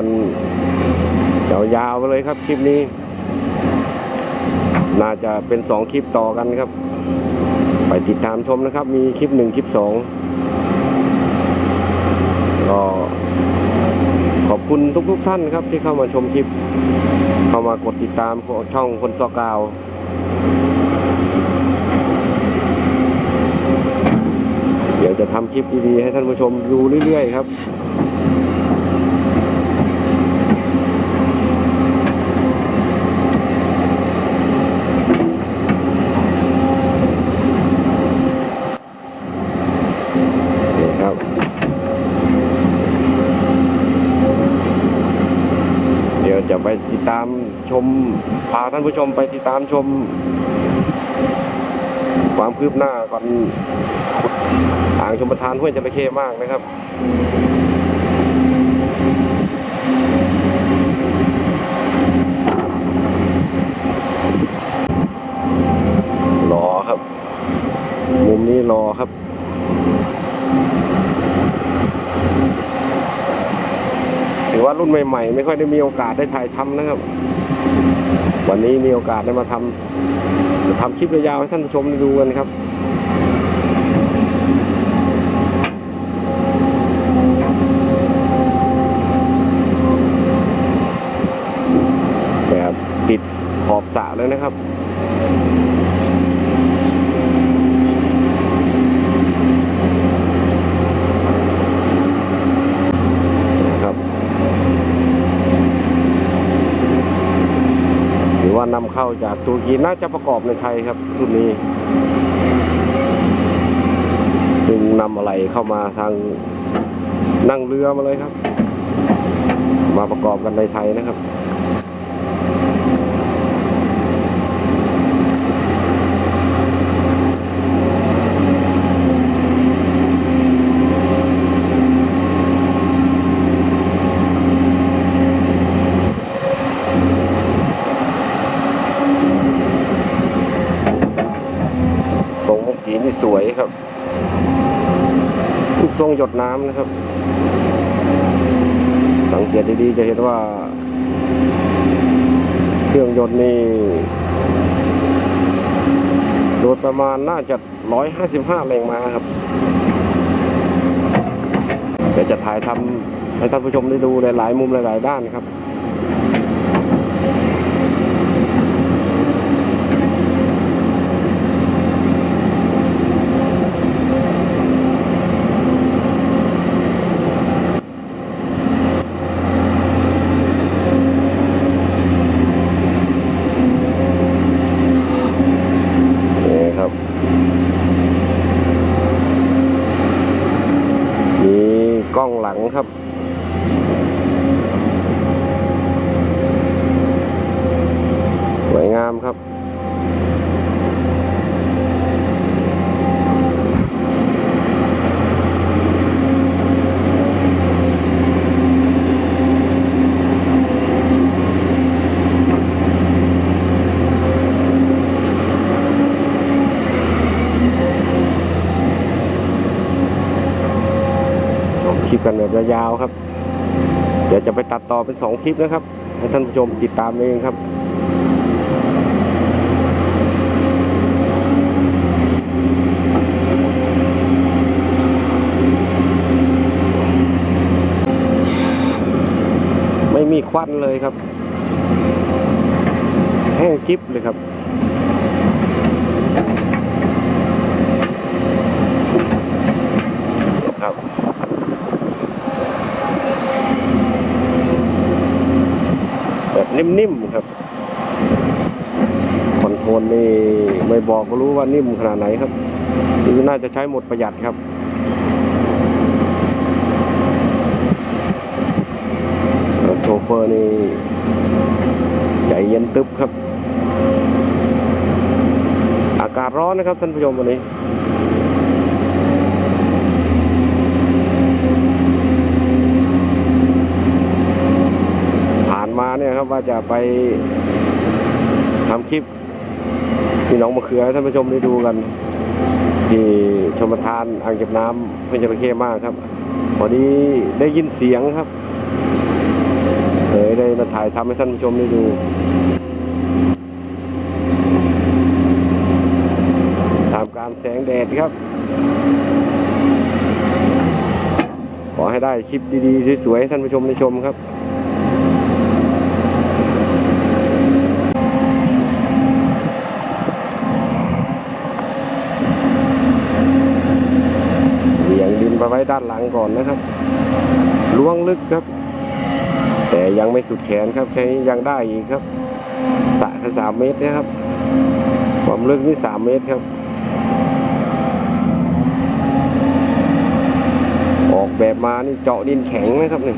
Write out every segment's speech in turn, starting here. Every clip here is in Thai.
กันยาวๆไปเลยครับคลิปนี้ น่าจะเป็นสองคลิปต่อกันครับ ไปติดตามชมนะครับ มีคลิปหนึ่งคลิปสองก็ขอบคุณทุกๆท่านครับที่เข้ามาชมคลิป เข้ามากดติดตามช่องคนซอกาวเดี๋ยวจะทำคลิปดีๆให้ท่านผู้ชมดูเรื่อยๆครับ นี่ครับ เดี๋ยวจะไปติดตาม ชมพาท่านผู้ชมไปติดตามชม ความคืบหน้าก่อนอ่างชมประทานห้วยจระเข้มากนะครับรอครับ มุมนี้รอครับถือว่ารุ่นใหม่ๆ ไม่ค่อยได้มีโอกาสได้ถ่ายทำนะครับ วันนี้มีโอกาสได้มาทำทำคลิปยาวให้ท่านผู้ชมได้ดูกันครับแบบติดขอบสระเลยนะครับนะครับ ว่านำเข้าจากตุรกีน่าจะประกอบในไทยครับทุนนี้ ซึ่งนำอะไรเข้ามาทางนั่งเรือมาเลยครับ มาประกอบกันในไทยนะครับ ทรงเมื่อกี้นี่ สวยครับทุกทรงหยดน้ำนะครับ สังเกตดีๆจะเห็นว่า เครื่องยนต์นี่โดยประมาณน่าจะ 155 แรงม้าครับ เดี๋ยวจะถ่ายทำให้ท่านผู้ชมได้ดูหลายๆมุมหลาย ๆ ด้านครับ นี่ครับ มีกล้องหลังครับ ส วยงามครับ ชมคลิปกันแบบยาวๆครับ เดี๋ยวจะไปตัดต่อเป็นสองคลิปนะครับ ให้ท่านผู้ชมติดตามเองครับ มีควันเลยครับ แห้งกิบเลยครับครับแบบนิ่มๆครับคอนโทรลนี่ไม่บอกก็รู้ว่านิ่มขนาดไหนครับคือน่าจะใช้หมดประหยัดครับ โช เฟอร์นี่ใจเย็นตึ๊บครับ อากาศร้อนนะครับท่านผู้ชมวันนี้ผ่านมาเนี่ยครับว่าจะไปทำคลิปพี่น้องมะเขือให้ท่านผู้ชมได้ดูกัน ที่ชมทานอ่างเก็บน้ำเพื่อนจระเข้มากครับพอดีได้ยินเสียงครับ มาถ่ายทำให้ท่านผู้ชมได้ดูทำการแสงแดดครับ ขอให้ได้คลิปดีๆสวยๆให้ท่านผู้ชมได้ชมครับเหวี่ยงดินไปไว้ด้านหลังก่อนนะครับ ล้วงลึกครับ แต่ยังไม่สุดแขนครับแค่นี้ยังได้อีกครับสระแค่สามเมตรนะครับ ความลึกนี่สามเมตรครับ ออกแบบมานี่เจาะดินแข็งนะครับนี่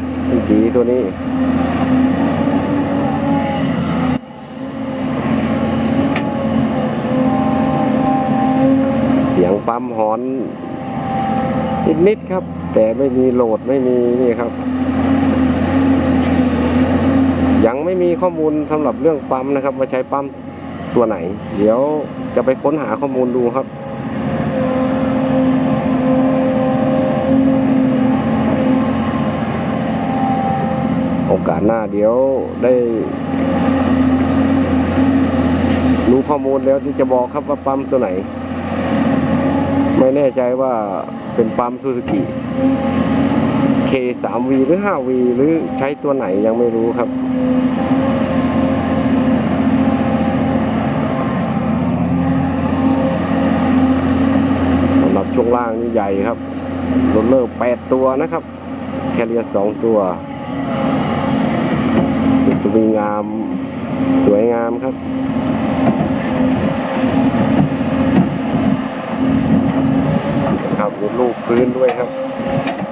จีตัวนี้เสียงปั๊มหอนนิดๆครับ แต่ไม่มีโหลดไม่มีนี่ครับ ยัง ไม่มีข้อมูลสำหรับเรื่องปั๊มนะครับว่าใช้ปั๊มตัวไหน เดี๋ยวจะไปค้นหาข้อมูลดูครับโอกาสหน้าเดี๋ยวได้รู้ข้อมูลแล้วที่จะบอกครับว่าปั๊มตัวไหน ไม่แน่ใจว่าเป็นปั๊มซูซูกิ K3V หรือ 5V หรือใช้ตัวไหนยังไม่รู้ครับ สำหรับ ช่วงล่างนี่ใหญ่ครับโรลเลอร์8ตัวนะครับ แคเรียร์2ตัวสวิงงาม สวยงามครับครับมีลูกพื้นด้วยครับ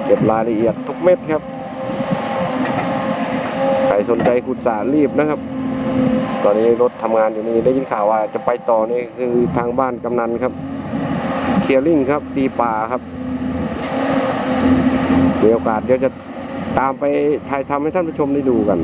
เก็บรายละเอียดทุกเม็ดครับใครสนใจขุดสารรีบนะครับ ตอนนี้รถทำงานอยู่นี่ได้ยินข่าวว่าจะไปต่อนี่คือทางบ้านกำนันครับ เคลียร์ลิงครับ ตีป่าครับมีโอกาสเดี๋ยวจะตามไปถ่ายทำให้ท่านผู้ชมได้ดูกัน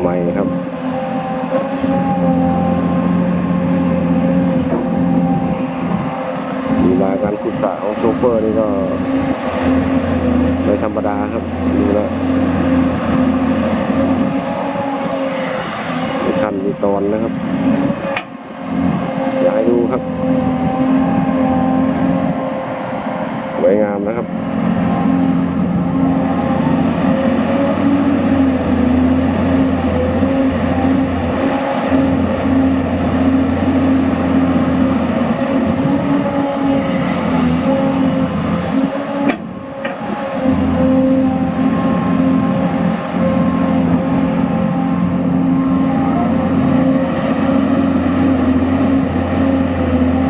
ใหม่นะครับมีลาการขุดสระของโชเฟอร์นี่ก็ไม่ธรรมดาครับดูแล้วมีขั้นมีตอนนะครับ อยากให้ดูครับ สวยงามนะครับ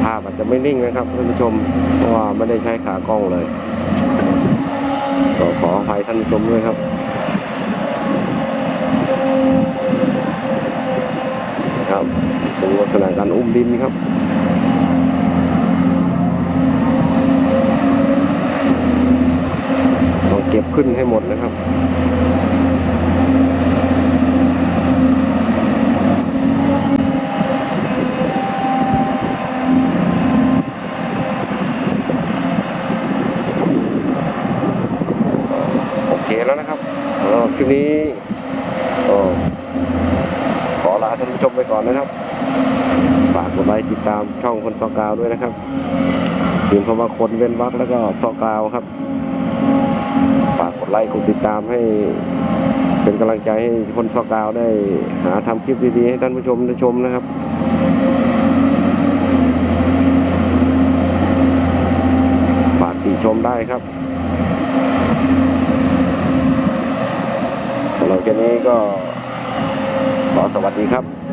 ภาพอาจจะไม่ นิ่งนะครับท่านผู้ชมเพราะว่าไม่ได้ใช้ขากล้องเลยก็ขออภัยท่านผู้ชมด้วยครับครับเป็นลักษณะการอุ้มดินครับต้องเก็บขึ้นให้หมดนะครับ แล้วนะครับคลิปนี้ขอลาท่านผู้ชมไปก่อนนะครับ ฝากกดไลค์ติดตามช่องคนซอกาวด้วยนะครับพิมพ์คำว่าคนเว้นวักแล้วก็ซอกาวครับ ฝากกดไลค์กดติดตามให้เป็นกำลังใจให้คนซอกาวได้หาทำคลิปดีๆให้ท่านผู้ชมได้ชมนะครับฝากติชมได้ครับ หรับแค่นี้ก็ขอสวัสดีครับ